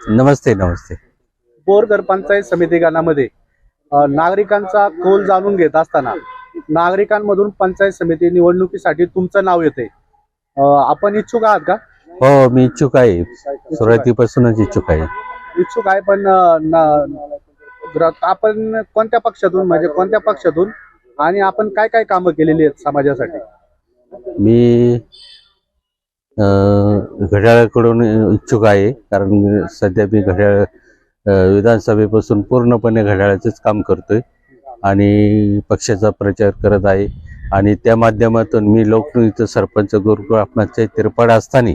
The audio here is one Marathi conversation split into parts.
नमस्ते नमस्ते. बोरघर पंचायत समिती गणामध्ये नागरिकांचा कोल जाणून घेत असताना नागरिकांमधून पंचायत समिती निवडणुकीसाठी तुमचं नाव येते. आपण इच्छुक आहात का? हो मी इच्छुक आहे. सुरुवातीपासूनच इच्छुक आहे. इच्छुक आहे पण आपण कोणत्या पक्षातून म्हणजे कोणत्या पक्षातून आणि आपण काय काय कामं केलेली आहेत समाजासाठी? मी घड्याळाकडून इच्छुक आहे कारण सध्या मी घड्याळ विधानसभेपासून पूर्णपणे घड्याळाचंच काम करतोय आणि पक्षाचा प्रचार करत आहे. आणि त्या माध्यमातून मी लोकनियुक्त सरपंच गुरुकुळ आपणाचे तिरपाड असताना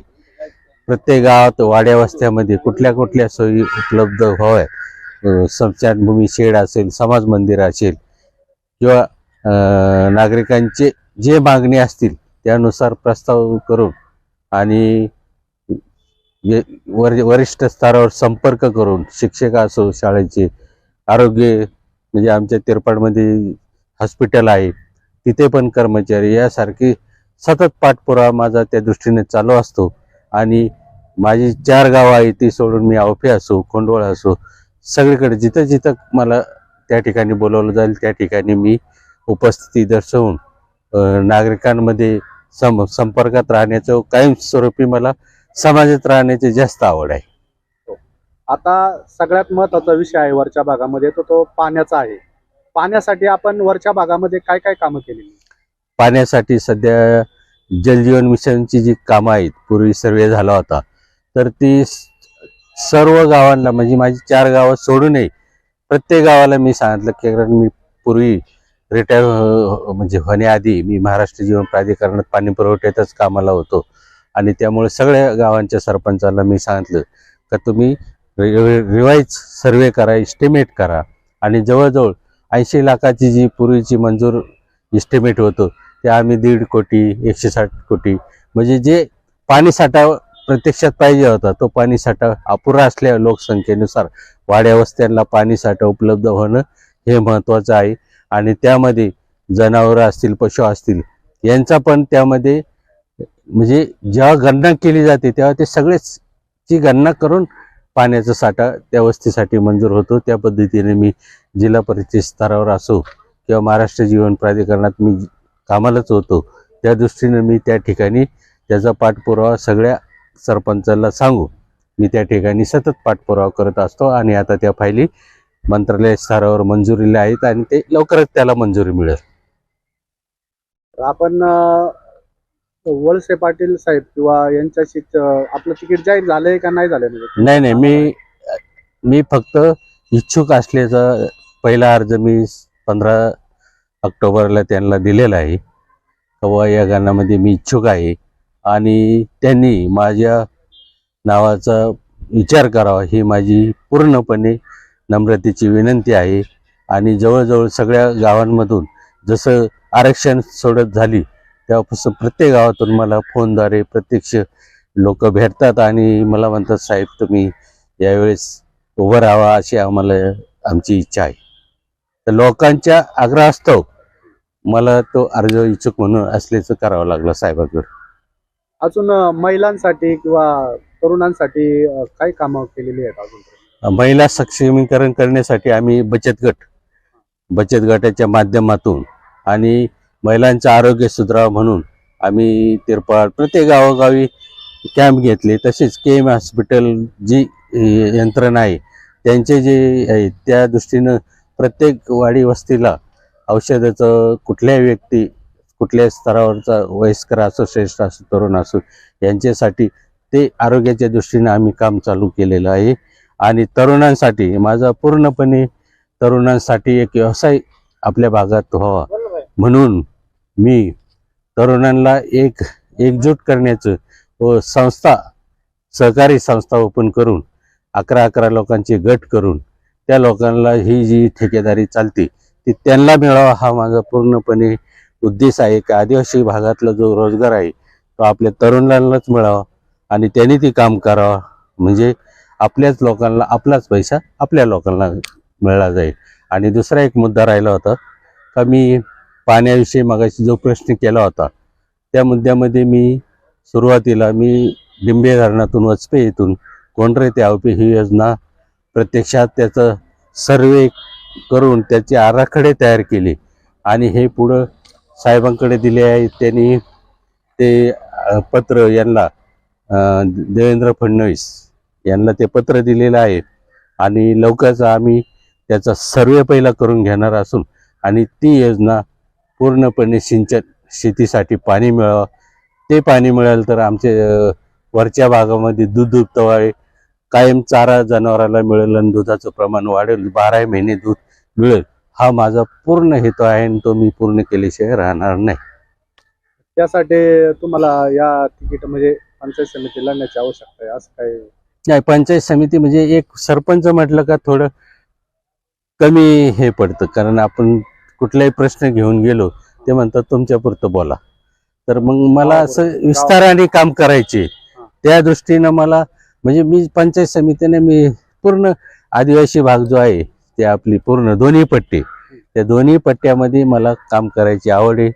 प्रत्येक गावात वाड्या वस्त्यामध्ये कुठल्या कुठल्या सोयी उपलब्ध व्हाव्या समचानभूमी शेड असेल समाज मंदिर असेल किंवा नागरिकांचे जे मागणी असतील त्यानुसार प्रस्ताव करून आणि वर वरिष्ठ स्तरावर संपर्क करून शिक्षक असो शाळेचे आरोग्य म्हणजे आमच्या तिरपाडमध्ये हॉस्पिटल आहे तिथे पण कर्मचारी यासारखी सतत पाठपुरावा माझा त्या दृष्टीने चालू असतो. आणि माझी चार गावं आहे ती सोडून मी आवफे असो खोंडवळ असो सगळीकडे जिथं जिथं मला त्या ठिकाणी बोलवलं जाईल त्या ठिकाणी मी उपस्थिती दर्शवून नागरिकांमध्ये सम संपर्कात राहण्याचं कायमस्वरूपी मला समाजात राहण्याची जास्त आवड आहे. आता सगळ्यात महत्त्वाचा विषय आहे वरच्या भागामध्ये तो तो पाण्याचा आहे. पाण्यासाठी आपण वरच्या भागामध्ये काय काय कामं केलेली? पाण्यासाठी सध्या जलजीवन मिशनची जी कामं आहेत पूर्वी सर्वे झाला होता तर ती सर्व गावांना म्हणजे माझी चार गावं सोडूनही प्रत्येक गावाला मी सांगितलं की कारण मी पूर्वी रिटायर म्हणजे होण्याआधी मी महाराष्ट्र जीवन प्राधिकरणात पाणी पुरवठ्यातच कामाला होतो. आणि त्यामुळे सगळ्या गावांच्या सरपंचाला मी सांगितलं का तुम्ही रिवाईज सर्वे करा इस्टिमेट करा. आणि जवळजवळ ऐंशी लाखाची जी पूर्वीची मंजूर इस्टिमेट होतो ते आम्ही दीड कोटी एकशे साठ कोटी म्हणजे जे पाणी साठा प्रत्यक्षात पाहिजे होता तो पाणी साठा अपुरा असल्या लोकसंख्येनुसार वाड्या वस्त्यांना पाणी साठा उपलब्ध होणं हे महत्त्वाचं आहे. आणि त्यामध्ये जनावरं असतील पशु असतील यांचा पण त्यामध्ये म्हणजे जेव्हा गणना केली जाते तेव्हा ते सगळेच ची गणना करून पाण्याचा साठा त्या वस्तीसाठी मंजूर होतो. त्या पद्धतीने मी जिल्हा परिषद स्तरावर असो किंवा महाराष्ट्र जीवन प्राधिकरणात मी कामालाच होतो. त्या दृष्टीने मी त्या ठिकाणी त्याचा पाठपुरावा सगळ्या सरपंचाला सांगू. मी त्या ठिकाणी सतत पाठपुरावा करत असतो आणि आता त्या फायली मंत्रालय स्तरावर मंजुरीला आहेत आणि ते लवकरच त्याला मंजुरी मिळेल. तर आपण वळसे पाटील साहेब किंवा यांच्याशी आपलं तिकीट जाहीर झालंय का नाही झालंय म्हणजे? नाही नाही मी मी फक्त इच्छुक असल्याचा पहिला अर्ज मी पंधरा ऑक्टोबरला त्यांना दिलेला आहे. तेव्हा या गाण्यामध्ये मी इच्छुक आहे. आणि त्यांनी माझ्या नावाचा विचार करावा ही माझी पूर्णपणे नम्रतेची विनंती आहे. आणि जवळजवळ सगळ्या गावांमधून जसं आरक्षण सोडत झाली तेव्हापासून प्रत्येक गावातून मला फोनद्वारे प्रत्यक्ष लोक भेटतात आणि मला म्हणतात साहेब तुम्ही यावेळेस उभं राहावा अशी आम्हाला आमची इच्छा आहे. तर लोकांच्या आग्रहास्तव मला तो अर्ज इच्छुक म्हणून असल्याचं करावं लागलं साहेबांकडे अजून महिलांसाठी किंवा तरुणांसाठी काय कामं केलेली आहेत अजून? महिला सक्षमीकरण करण्यासाठी आम्ही बचत गट बचत गटाच्या माध्यमातून आणि महिलांचं आरोग्य सुधारावं म्हणून आम्ही तिरपाळ प्रत्येक गावोगावी कॅम्प घेतले. तसेच के एम हॉस्पिटल जी यंत्रणा आहे त्यांचे जे आहे त्या दृष्टीनं प्रत्येक वाडी वस्तीला औषधाचं कुठल्याही व्यक्ती कुठल्याही स्तरावरचा वयस्कर असो श्रेष्ठ असो तरुण असो यांच्यासाठी ते आरोग्याच्या दृष्टीने आम्ही काम चालू केलेलं आहे. आणि तरुणांसाठी माझा पूर्णपणे तरुणांसाठी एक व्यवसाय आपल्या भागात व्हावा. म्हणून मी तरुणांना एक एकजूट करण्याचं व संस्था सहकारी संस्था ओपन करून अकरा अकरा लोकांचे गट करून त्या लोकांना ही जी ठेकेदारी चालते ती त्यांना मिळावा हा माझा पूर्णपणे उद्देश आहे. की आदिवासी भागातला जो रोजगार आहे तो आपल्या तरुणांनाच मिळावा आणि त्यांनी ती काम करावं. म्हणजे आपल्याच लोकांना आपलाच पैसा आपल्या लोकांना मिळला जाईल. आणि दुसरा एक मुद्दा राहिला होता का मी पाण्याविषयी मगाशी जो प्रश्न केला होता त्या मुद्द्यामध्ये मी सुरुवातीला मी लिंबे धरणातून वचपे येथून कोंडरे ते आवपे ही योजना प्रत्यक्षात त्याचं सर्वे करून त्याचे आराखडे तयार केले. आणि हे पुढं साहेबांकडे दिले आहे त्यांनी ते पत्र यांना देवेंद्र फडणवीस यांना ते पत्र दिलेलं आहे. आणि लवकरच आम्ही त्याचा सर्वे पहिला करून घेणार असून आणि ती योजना पूर्णपणे सिंचन शेतीसाठी पाणी मिळावं. ते पाणी मिळालं तर आमचे वरच्या भागामध्ये दूध उत्तवाळे कायम चारा जनावराला मिळेल आणि दुधाचं प्रमाण वाढेल. बाराही महिने दूध मिळेल. हा माझा पूर्ण हेतू आहे आणि तो मी पूर्ण केल्याशिवाय राहणार नाही. त्यासाठी तुम्हाला या तिकीट म्हणजे पंचायत समिती लढण्याची आवश्यकता आहे. असं काय? नाही पंचायत समिती म्हणजे एक सरपंच म्हटलं का थोडं कमी हे पडतं. कारण आपण कुठलाही प्रश्न घेऊन गेलो ते म्हणतात तुमच्या पुरतं बोला. तर मग मला. असं विस्ताराने काम करायचे. त्या दृष्टीनं मला म्हणजे मी पंचायत समितीने मी पूर्ण आदिवासी भाग जो आहे ते आपली पूर्ण दोन्ही पट्टी. त्या दोन्ही पट्ट्यामध्ये मला काम करायची आवड आहे.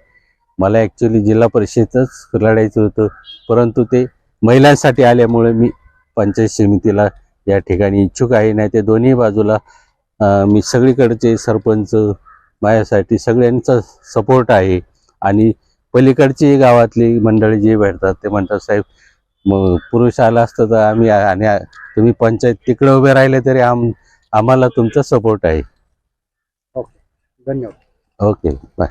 मला ॲक्च्युली जिल्हा परिषदच लढायचं होतं. परंतु ते महिलांसाठी आल्यामुळे मी पंचायत समितीला या ठिकाणी इच्छुक आहे नाही ते दोन्ही बाजूला मी सगळीकडचे सरपंच माझ्यासाठी सगळ्यांचा सपोर्ट आहे. आणि पलीकडची गावातली मंडळी जे भेटतात ते म्हणतात साहेब मग पुरुष आला असतं तर आम्ही आणि तुम्ही पंचायत तिकडे उभे राहिले तरी आम आम्हाला तुमचा सपोर्ट आहे. धन्यवाद. Okay bye